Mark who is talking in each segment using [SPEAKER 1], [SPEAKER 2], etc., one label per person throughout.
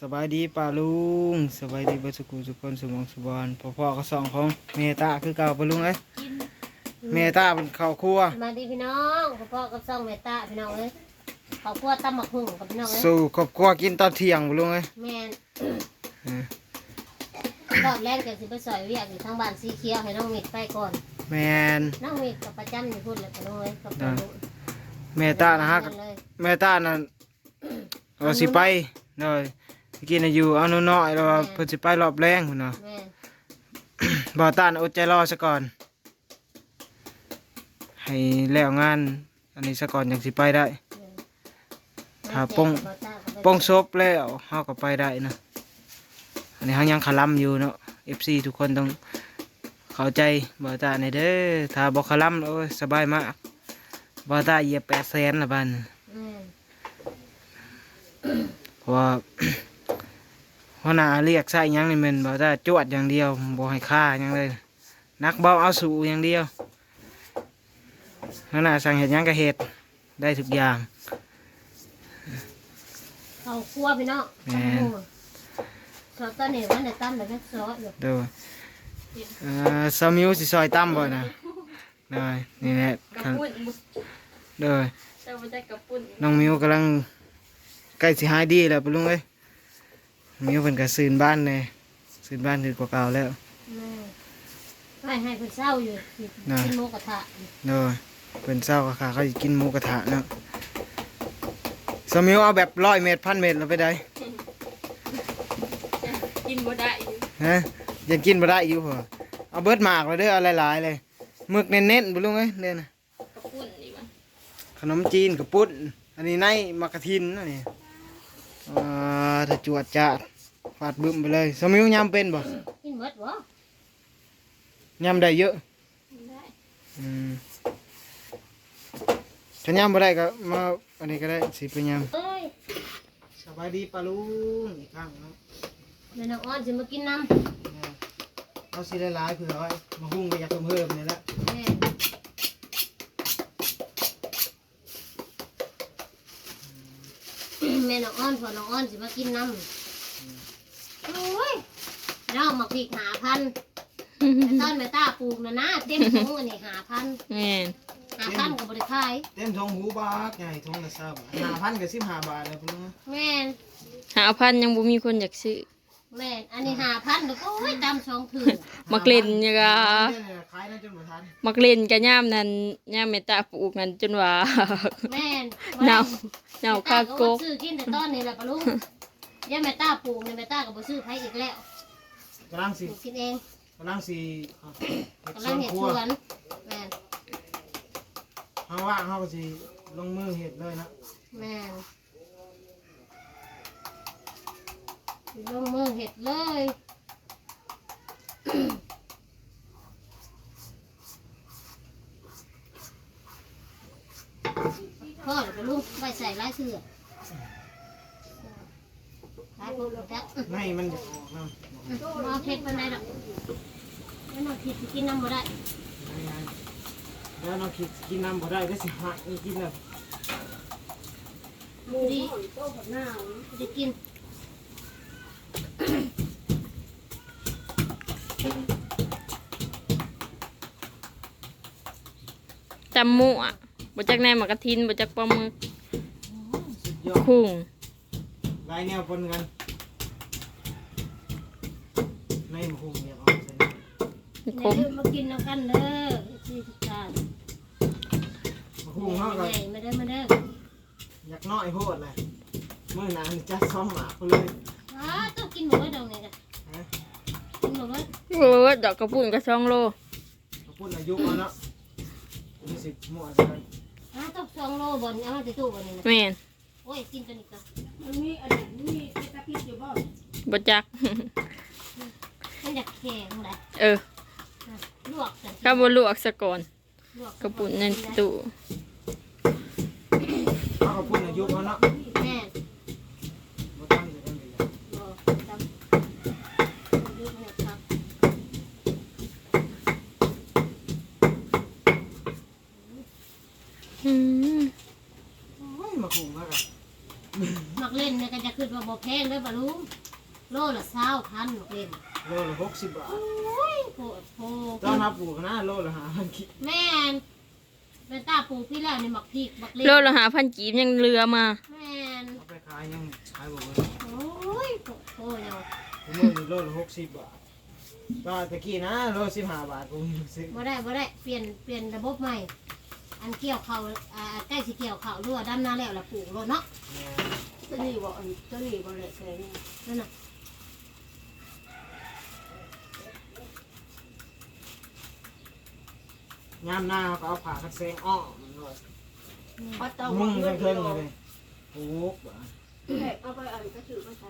[SPEAKER 1] สบายดีป่าลุงสบายดีเบัสกุสุกคนสมองสุบอนพ่อพ่อก็สองของเมตาคือเก่าป่าลุงเอ้ยเมตาเป็นข้าวครัว
[SPEAKER 2] มาดีพี่น้องพ่อพ่อกับซ่องเมตตาพี่น้องเอ้ยเขาคั่วตำหมักหุ่งกับพี่น้องเอ้ย
[SPEAKER 1] สู่ครอบครัวกินตอนเที่ยงป่าลุงเอ้ย
[SPEAKER 2] แม่น
[SPEAKER 1] เออ
[SPEAKER 2] รอบแรกจะสิไปซอยเวียกอยู่ทางบ้านสีเขียวให้น้องมิดไปก่อน
[SPEAKER 1] แมน
[SPEAKER 2] น้องมิดกับประจำอยู่พุ่นเลยพี่น้องเอ้ยกับ
[SPEAKER 1] อ่า
[SPEAKER 2] ลูก
[SPEAKER 1] เมตานะฮะ
[SPEAKER 2] นั่นเลย
[SPEAKER 1] เมตานั่นเราสิไปเลย กินอยู่เอาหนูน้อยแล้วว่าเพิ่นสิไปรอบแรงพุ่นเนาะ
[SPEAKER 2] แม่น
[SPEAKER 1] บ่าวตานอดใจรอซะก่อน ให้แล้วงาน อันนี้ซะก่อนยังสิไปได้
[SPEAKER 2] แม่น
[SPEAKER 1] ถ้าป้อง
[SPEAKER 2] บ่ตาก็ไป
[SPEAKER 1] ป้องศพแล้วเฮาก็ไปได้นะอันนี้เฮายังคลำอยู่เนาะ FC ทุกคนต้องเข้าใจบ่าวตาในเด้อถ้าบ่คลำโอ้ยสบายมากบ่าวตาเหยียบ8แสนละบัดนี้
[SPEAKER 2] แม่น
[SPEAKER 1] เพราะว่า หัวหน้าเรียกใส่หยังนี่แมันบ่าวตาจวดอย่างเดียวบ่ให้ค่าหยังเลย นักเบาเอาสู่อย่างเดียวหัวหน้าสั่งเฮ็ดหยังก็เฮ็ดได้ทุกอย่าง
[SPEAKER 2] เขาคั่วพี่น้อง
[SPEAKER 1] แม่น
[SPEAKER 2] ตำหมูซอสตอนนี้วันไหนตั้มแบบแค่ซอสอยู่
[SPEAKER 1] เด้อเอ่อซามิวสิซอยตั้มบ่นะเด้อนี่แหละ
[SPEAKER 3] กระปุ่น
[SPEAKER 1] เด้อ
[SPEAKER 3] เจ้าไม่ได้กระปุ่น
[SPEAKER 1] น้องมิวกำลังใกล้สิหายดีแล้วปะลุงเอ้ย มิวเพิ่นก็ซื้นบ้านเลยซื้นบ้านคือกว่าเก่าแล้ว
[SPEAKER 2] แม่นให้ให้เพิ่นเศร้าอยู่สิ
[SPEAKER 1] น่ะ
[SPEAKER 2] กินหมูกระทะ
[SPEAKER 1] เด้อเพิ่นเศร้าก็ค่ะเขาสิกินหมูกระทะเนาะซามิวเอาแบบร้อยเมตรพันเมตรแล้วไปได้
[SPEAKER 3] กินบ่ได้อยู่
[SPEAKER 1] ฮะยังกินบ่ได้อยู่พ่อเอาเบิดหมากเลยเด้อเอาหลายๆเลยหมึกเน้นๆปะลุงเอ้ยเนี่ยนะ
[SPEAKER 3] กระปุ่นนี่มัน
[SPEAKER 1] ขนมจีนกับปุ้นอันนี้ในมักกะทินนะนี่อ่า ถ้าจวดจ้าดฟาดบึ้มไปเลยสมิวยำเป็นบ่
[SPEAKER 2] กินหมดบ่
[SPEAKER 1] ยำได้เยอะ
[SPEAKER 3] ได้
[SPEAKER 1] อืมถ้ายำบ่ได้ก็มาอันนี้ก็ได้สิไปย
[SPEAKER 2] เอ้ยำ
[SPEAKER 1] สบายดีปะลุงอีกครั้งเนาะ
[SPEAKER 2] แม่น้องอ้อนสิมากินน้
[SPEAKER 1] เอาสิหลายๆเผื่อไว้มาหุ้งก็อยากเพิ่มๆนี่แหละำ
[SPEAKER 2] แม่แม่ น้องอ้อนพอน้องอ้อนสิมากินน้ำโอ้ยน้องมาพริกหาพันแต่ตอนแม่ตาปลูกนะนะเต็มถุงอันนี้หาพัน
[SPEAKER 3] แม่น
[SPEAKER 2] หาพันกับบริขาย
[SPEAKER 1] เต็มทงหูบาทใหญ่ทงละ20บาท5,000กับ15บาทเลยปะลุง
[SPEAKER 2] แม่น
[SPEAKER 3] หาพันยังบ่มีคนอยากซื้อ
[SPEAKER 2] แม่นอันนี้หาพันเดี๋ยวก็โอ้ยตามสองถือ
[SPEAKER 3] มักเล่นนี่ก็
[SPEAKER 1] ขายนะจนบ่ทัน
[SPEAKER 3] มักเล่นกับย่ามนั้นย่ามเมตตาปลูกนั้นจนว่า
[SPEAKER 2] แม่น
[SPEAKER 3] เน่าเน่า
[SPEAKER 2] แม่
[SPEAKER 3] คา
[SPEAKER 2] ต
[SPEAKER 3] ก
[SPEAKER 2] ก็
[SPEAKER 3] ก
[SPEAKER 2] ว่าซื้อกินแต่ต้นนี่แหละปะลุงย่าแม่ตาปลูกเนี่ยแม่ตาก็บ่ซื้อไผอีกแล้ว
[SPEAKER 1] กำลัง
[SPEAKER 2] ป
[SPEAKER 1] สิ
[SPEAKER 2] ลูกกินเอง
[SPEAKER 1] กำลังสิเฮ็ด
[SPEAKER 2] กำ
[SPEAKER 1] ส
[SPEAKER 2] ลั
[SPEAKER 1] ว
[SPEAKER 2] ง
[SPEAKER 1] น
[SPEAKER 2] เห็ด
[SPEAKER 1] ครั
[SPEAKER 2] ส
[SPEAKER 1] ว
[SPEAKER 2] วนแม่น
[SPEAKER 1] เฮาว่างเฮาก็สิลงมือเฮ็ดเลยนะ
[SPEAKER 2] แม่น ลงมือเห็ดเลยพ่อเดี๋ยวปะลุงไปใส่ร้ายเสือร้ายพวกจัก
[SPEAKER 1] ในมันจะออกนะ
[SPEAKER 2] มาเผ็ดปานใดดอกแล้วน้องคิดสิกินน้ำบ่ได้
[SPEAKER 1] เดี๋ยวน้องคิดกินน้ำบ่ได้ได้สิหายนี่กินแล้ว
[SPEAKER 2] ดีดีกิน
[SPEAKER 3] จำหมูอะบ่จักแหน่หมากกระทินบ่จักปลาหมึก
[SPEAKER 1] สุดยอด
[SPEAKER 3] คุ้ง
[SPEAKER 1] หลายแนวปนกันในหมูเนี่ยเอาใส่
[SPEAKER 2] อย่า
[SPEAKER 3] คม
[SPEAKER 2] ลืมมากินน้ำกันเด้อที่ทุกท่าน
[SPEAKER 1] หมูหุ้งเฮาก็
[SPEAKER 2] ใหญ่มาเด้อมาเด้อ
[SPEAKER 1] อยากน้อยโพดเลยมื้อหน้านี่จัดซ้อมหมากไปเลย
[SPEAKER 2] อ้าต้องกินหมูไว้ดองนี่จ้ะ
[SPEAKER 1] ฮะ
[SPEAKER 2] กินหมูไว้
[SPEAKER 3] โอ้ยดอกกระปุ่นก็2โล
[SPEAKER 1] ขอบคุณอายุเอาเนาะ มีสิบหมู่อะไร
[SPEAKER 2] อ้าต้องสองโลบนเอามาติดตู้บนนี่นะ
[SPEAKER 3] แม่น
[SPEAKER 2] โอ้ยกินตัวนี้ก่อน
[SPEAKER 3] บ่จัก
[SPEAKER 2] มันอยากแข็งเลย
[SPEAKER 3] เออ
[SPEAKER 2] ลวกกัน
[SPEAKER 3] ก็บ่ลวกซะก่อน
[SPEAKER 2] ลวก
[SPEAKER 3] กระปุ่นในตู้
[SPEAKER 1] เอาขอบคุณอายุเอาเนาะ
[SPEAKER 2] แม่
[SPEAKER 1] บ่ตั้งใจกันเลย
[SPEAKER 2] บ่จำดูเนี่ยครับ
[SPEAKER 3] อืม
[SPEAKER 1] โอ้ยมาหุงมากอะ
[SPEAKER 2] มักเล่นเนี่ยก็จะขึ้นว่าบ่ แพงเด้อปะลุงโลละเศร้าพันหมกเล่น
[SPEAKER 1] โลละหกสิบบาท
[SPEAKER 2] โอ้ยโหดโห
[SPEAKER 1] ตอนนับปลูกนะโลละห้าพันกิ
[SPEAKER 2] แม่นเป็นตาปลูกพี่แล้วนี่หมักพริกหมักเล่น
[SPEAKER 3] โลละหาพันกีบยังเรือมา
[SPEAKER 2] แม่น
[SPEAKER 1] เอาไปขายยังขายบ่เบิด
[SPEAKER 2] โอ้ยโหดโหดแล้ว
[SPEAKER 1] ผมว่าโลละหกสิบบาทก็ตะกี้นะโลสิบห้าบาทผมซื้อ
[SPEAKER 2] บ่ได้บ่ได้เปลี่ยนเปลี่ยนระบบใหม่ อันเกี่ยวเขาอ่าใกล้สิเกี่ยวเขารั่วดำนาแล้วละปลูกรถเนาะ
[SPEAKER 1] แม่
[SPEAKER 2] ตัวนี้บ่อันตัวนี้บ่ได้ใส่นั่นน่ะ
[SPEAKER 1] ยามหน้าเขาก็เอาผ่าคัดแซงอ้อมันเลย
[SPEAKER 2] เพราะต้อง
[SPEAKER 1] มุ่งเพิ่งเลยโอ้โหบาท
[SPEAKER 2] เอาไปอันก็ถือมาใส่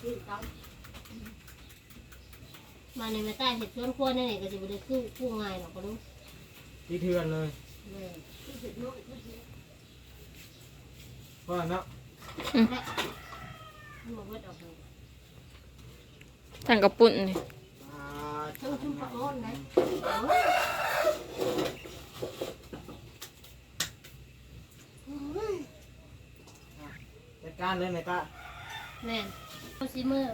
[SPEAKER 2] กินต้องมาในแม่ใต้เห็ดสวนครัวนี่นี่ก็สิบ่ได้คือคู่ง่ายหรอกปะลุง
[SPEAKER 1] ที่เทือนเลย
[SPEAKER 2] แม่
[SPEAKER 1] เพราะเนาะ
[SPEAKER 2] มันบ่เบิด ออกเลย
[SPEAKER 3] ทางกระปุ่นนี่
[SPEAKER 1] อ่า
[SPEAKER 2] ทั้งชุ่มปลาอ้อนนะโอ้ย
[SPEAKER 1] จัดการเลยแม่ตา
[SPEAKER 2] แม่นเอาสิมือ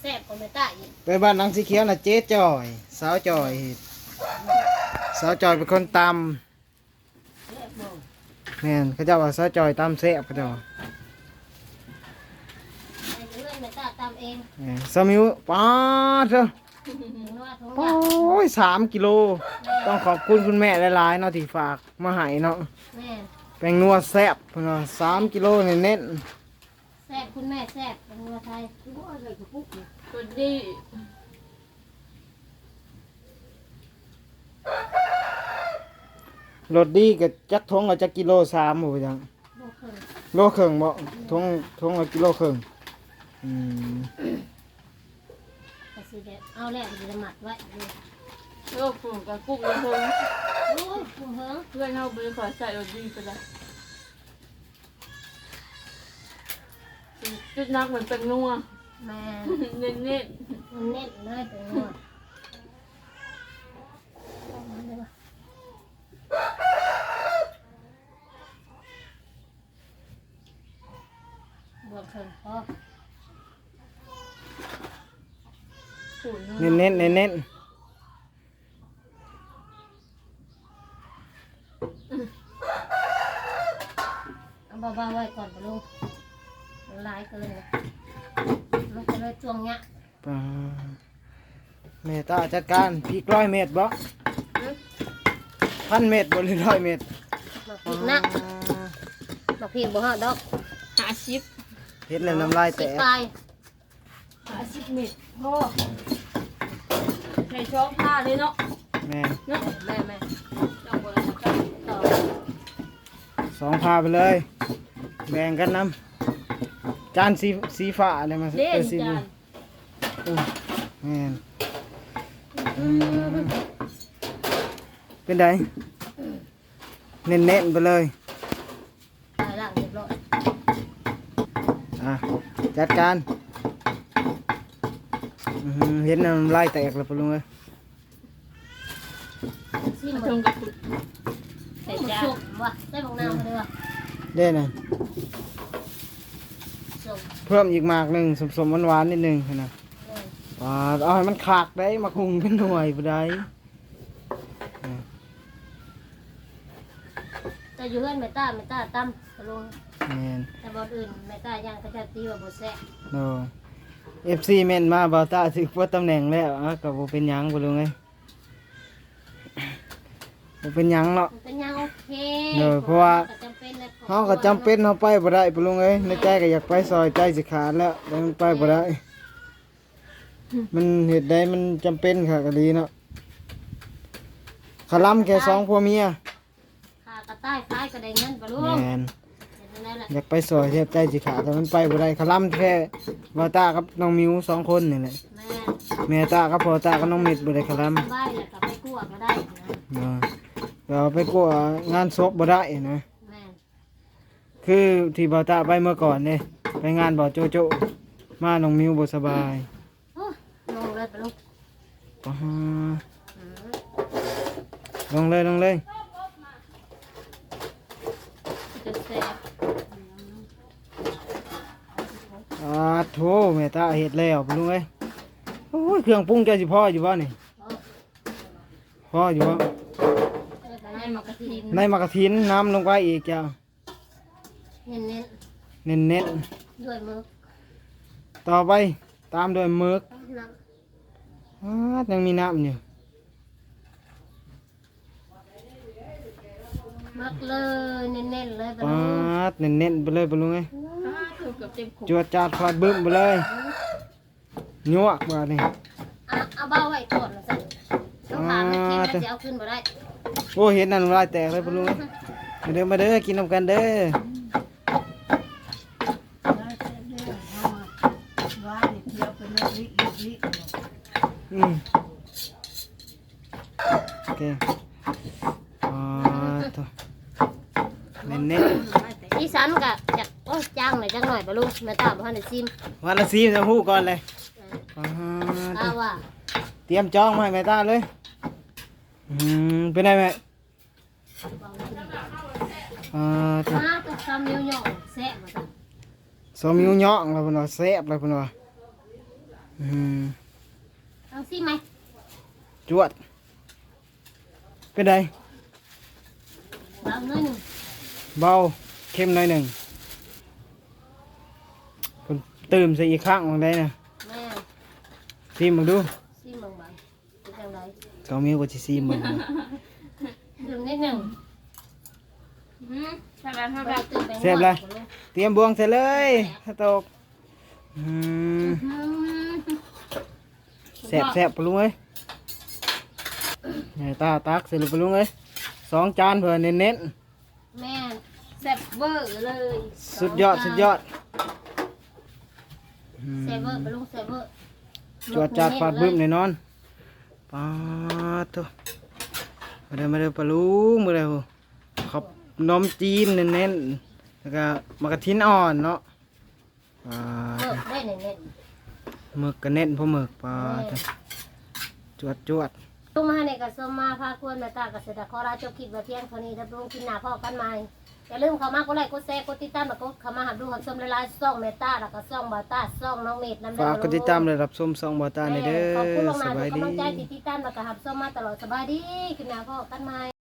[SPEAKER 2] แซ่บกว่าแม่ใต้อีก
[SPEAKER 1] ไปบ้านหลังสีเขียวน่ะเจ๊จอย สาวจอยเฮ็ดสาวจอยเป็นคนต
[SPEAKER 2] แซ่บบ่ำ
[SPEAKER 1] แม่นเขาเจ้าว่าสาวจอยตำแซ่บเขาเจ้าว่า
[SPEAKER 2] ไอ้เรื่องแม่ต้ตามเอง
[SPEAKER 1] แม่นสมิวป้าดเถอะ
[SPEAKER 2] ถึงว่าทง
[SPEAKER 1] โอ้
[SPEAKER 2] ย
[SPEAKER 1] สามกิโล ต้องขอบคุณคุณแม่หลายๆเนาะที่ฝากมาให้เนาะ
[SPEAKER 2] แม่
[SPEAKER 1] แป้งนัวแซ่บเพิ่นว่าสามกิโลเน้น
[SPEAKER 2] แซ่บคุณแม่แซ่บเป็นวัวไทยคือว่าอะไรกับปุ๊กเนี่ย
[SPEAKER 3] ตัวดี
[SPEAKER 1] รสดีกับจักทงละจักกิโลสามบ่จัง
[SPEAKER 2] โลเคย
[SPEAKER 1] โลครึ่งบ่ทงทงละกิโลครึ่งอืม
[SPEAKER 2] กระสีแดงเอาแล้วจะหมัดไว้ดู
[SPEAKER 3] โลกฝุ่นกับกุ้งกระพง
[SPEAKER 2] โอ้ยคุณเฮิง
[SPEAKER 3] เพื่อนเขาไปขอใส่รถดีไปเลยจุดนักเหมือนเป็นนัว
[SPEAKER 2] แม่
[SPEAKER 3] เน้นเน้น
[SPEAKER 2] มันเน้นเลยเป็นงัวเอามาเลยวะบวกเพิ่มพอ
[SPEAKER 3] ๆฝุ่น
[SPEAKER 1] เน้นเน้นเน้นเน้น
[SPEAKER 2] เอาเบาๆไว้ก่อนปะลุงมันร้ายเกินเลยมันจะเลยช่วงเนี้ย
[SPEAKER 1] ๆปาแม่ตาจัดการพริกร้อยเม็ดบ่พันเม็ดบ่หรือร้อยเม็ด
[SPEAKER 2] หมักพริกนะหมักพริกบ่ฮอดดอก
[SPEAKER 3] หาชิป
[SPEAKER 1] เฮ็ดแล้วน้ำลายแต
[SPEAKER 2] สิ
[SPEAKER 1] ก
[SPEAKER 2] ปลาย
[SPEAKER 3] หาชิปเม็ด พ่อในช่องผ้าเลยเนาะ
[SPEAKER 1] แม่
[SPEAKER 3] เนาะ
[SPEAKER 2] แม่แม่
[SPEAKER 3] จังหวะนั้นก็
[SPEAKER 2] ต่อ
[SPEAKER 1] สองพาไปเลย แบ่งกันน้ำจานสีสีฟ้าอะไรมา
[SPEAKER 3] เล่
[SPEAKER 1] เอนอสี
[SPEAKER 3] จาน
[SPEAKER 1] แม่นอืมเป็นไดเน้นๆไปเลย
[SPEAKER 2] ตายล่างเรียบร้อย
[SPEAKER 1] อะจัดการอื้อหือ เห็นน้ำลายแตกแล้วปะลุงเอ้ย
[SPEAKER 2] ซิม
[SPEAKER 3] มา
[SPEAKER 2] หม
[SPEAKER 3] ช
[SPEAKER 2] ด
[SPEAKER 3] งกับฝุ่น
[SPEAKER 2] ใส่
[SPEAKER 3] ใส่จาน
[SPEAKER 2] สุกว่ะใส่บักนาวมาเลยว่ะ
[SPEAKER 1] ได้น่ะ
[SPEAKER 2] สุก
[SPEAKER 1] เพิ่มอีกหมากหนึ่งสมๆหวานๆนิดหนึงนะ
[SPEAKER 2] เลย
[SPEAKER 1] ว้าเอาให้มันขากได้มาคุงเป็นหน่วยบ่ได้
[SPEAKER 2] แต่อยู่เพื่อนแม่ต้าแม่ต้าตั้มกระลง
[SPEAKER 1] แม่น
[SPEAKER 2] แต่บอลอื่นแม่ต้าย่างก็จะตีว่าบ่แซ่บ
[SPEAKER 1] โน FC แม่นมาบ่าวตาถึกว่าตำแหน่งแล้วอะก็บ่เป็นหยังบ่ลุงเอ้ยบ่เป็นหยังเนาะ
[SPEAKER 2] มันเป็นยังโอเค
[SPEAKER 1] เออเพราะว่า
[SPEAKER 2] ก็จำเป็นนะ
[SPEAKER 1] เฮาก็จำเป็นเฮาไปบ่ได้ปะลุงเอ้ยในใจก็อยากไปซอยใจสิขาดแล้วแต่มันไปบ่ได้ มันเฮ็ดได้มันจำเป็นค่ะก็ดีเนาะขะลำแค่สองผัวเมีย
[SPEAKER 2] ขากระต่ายคล้ายกระไดเงินปะลุง
[SPEAKER 1] แม่น
[SPEAKER 2] เห็นนั่นแหละ
[SPEAKER 1] อยากไปซอยแทบใจสิขาดแต่มันไปบ่ได้ขะลำแค่บ่าวตากับน้องมิวสองคนนี่แหละ
[SPEAKER 2] แม่
[SPEAKER 1] แม่ตากับพ่อตากับน้องเม็ดบ่ได้ขะลำ
[SPEAKER 2] สบายแล้วก็ไปกู้ก็ได้นะ
[SPEAKER 1] เนาะเราไปกลัวงานศพบ่ได้นะ
[SPEAKER 2] แม่
[SPEAKER 1] คือที่บ่าวตาไปเมื่อก่อนเนี่ยไปงานบ่าวโจโจมาน้องมิวบ่สบาย
[SPEAKER 2] โอ้ลงเลยปะลุง
[SPEAKER 1] ปะฮะ
[SPEAKER 2] อืม
[SPEAKER 1] ลงเลยลงเลย
[SPEAKER 3] จะแซ่บ
[SPEAKER 1] อ่าโถแม่ตาเฮ็ดแล้วปะลุงเอ้ยโอ้ยเครื่องปรุงเจ้าสิพออยู่บ่นี่พออยู่บ่
[SPEAKER 2] แล้วก็ได้มากระทิน
[SPEAKER 1] ในมากระถินน้ำลงไปอีกจ้า
[SPEAKER 2] เน้น
[SPEAKER 1] เน้นเน้น
[SPEAKER 2] ๆด้วยมือ
[SPEAKER 1] ๆต่อไปตามด้วยหมึก
[SPEAKER 2] น้
[SPEAKER 1] อ่ายังมีน้ำอยู่ำ
[SPEAKER 2] มักเลยเน้นๆเลยปะ
[SPEAKER 1] ปา
[SPEAKER 2] ลุง
[SPEAKER 1] ดเน้นเน้นๆไปเลยปะลุงเอ้ย
[SPEAKER 3] อ่าเกือบ เกือบเต็มขวด
[SPEAKER 1] จวดจาดฟาดบึ้มไปเลยยั่วบาดนี่
[SPEAKER 2] อะเอาเบาไว้ก่อนนะสิต้องถามไม่คิดว่าจะเอาขึ้นมาได้
[SPEAKER 1] โอ้เห็นนั่นลายแตกเลยปะลุงเอ้ยมาเด้อมาเด้อกินน้ำกันเด้ออืมโอเคอ่าตัวเน้นเน้น
[SPEAKER 2] อีสันกะจะโอ้ยจ้างหน่อย ม่ตาบ่ทันได้ซิม
[SPEAKER 1] ๆวันละซีมจะหู้ก่อนเลยอ่า
[SPEAKER 2] อ้าวว่า
[SPEAKER 1] เตรียมจองมาให้แม่ตาเลยอืมเป็นไงแม่อ่าตัว
[SPEAKER 2] มาตัวซ้ำนิ้วหย่องแซ่บมาจ้ะ
[SPEAKER 1] สมิวเหยาะแล้วเป็นว่าแซ่บแล้วเป็นว่าอืม
[SPEAKER 2] เอาซิมไหม
[SPEAKER 1] จวด เป็นไง
[SPEAKER 2] เอาหน่อยหนึ่ง
[SPEAKER 1] เบาเข้มหน่อยหนึ่ง ตื่มใส่อีกข้างมองได้นะ
[SPEAKER 2] แม่
[SPEAKER 1] ซีมมึงดู
[SPEAKER 2] ซิมบางใบเป็นจังได
[SPEAKER 1] สมิวก็สิซีมมึง
[SPEAKER 2] ดื่มนิดหนึ่ง
[SPEAKER 3] อืมทำไรทำ
[SPEAKER 2] ไป
[SPEAKER 3] ไร
[SPEAKER 2] ตื่นไป
[SPEAKER 1] แซ่บเลยเตรียมบวงเสร็จเลยถ้าตกอืม
[SPEAKER 2] อืม
[SPEAKER 1] แซ่บแซ่บปะลุงเอ้ยใหญ่ตาตักเสร็จแล้วปะลุงเอ้ยสองจานเพื่อเน้น
[SPEAKER 2] แม่
[SPEAKER 3] แซ่บเวอร์เลย
[SPEAKER 1] ๆสุดยอดสุดยอด อืม
[SPEAKER 2] แซ่บเวอร์ปะลุงแซ่บเวอร์
[SPEAKER 1] จวดจัดฟาดบึ้มแน่นอนปาดตัวมาเด้อมาเด้อปะลุงมาเด้อขับนมจีนเน้นๆแล้วก็มากระทินอ่อนเนาะปา
[SPEAKER 2] เอ
[SPEAKER 1] ด
[SPEAKER 2] อได้เน้น
[SPEAKER 1] หมึกก็เน้นเพราะหมึกปาดจวดจวด
[SPEAKER 2] ๆลุงมาให้ในกระสมมาพาควรแม่ตากระเสดขอลาจบคลิปไว้เพียงเท่านี้ถ้าลุงกินหน้าพ่อกันใหม่ อย่าลืมเข้ามากดไลค์กดแชร์กดติดตามแล้วก็เข้ามาหาดูหับชมหลายๆซ่องแม่ตาแล้วก็ซ่องบาตาซ่องน้องเมดน้ำเด้อ
[SPEAKER 1] ฝากกดติดตามเลยรับชมสองบอตาในเด้
[SPEAKER 2] ขอบคุณ
[SPEAKER 1] อ
[SPEAKER 2] ลง
[SPEAKER 1] ส
[SPEAKER 2] มา
[SPEAKER 1] บาย
[SPEAKER 2] ทุก
[SPEAKER 1] ดี
[SPEAKER 2] กำลังใจที่ติดตามแล้วก็หับชมมาตลอดสบายดีกินหน้าพ่อกันใหม่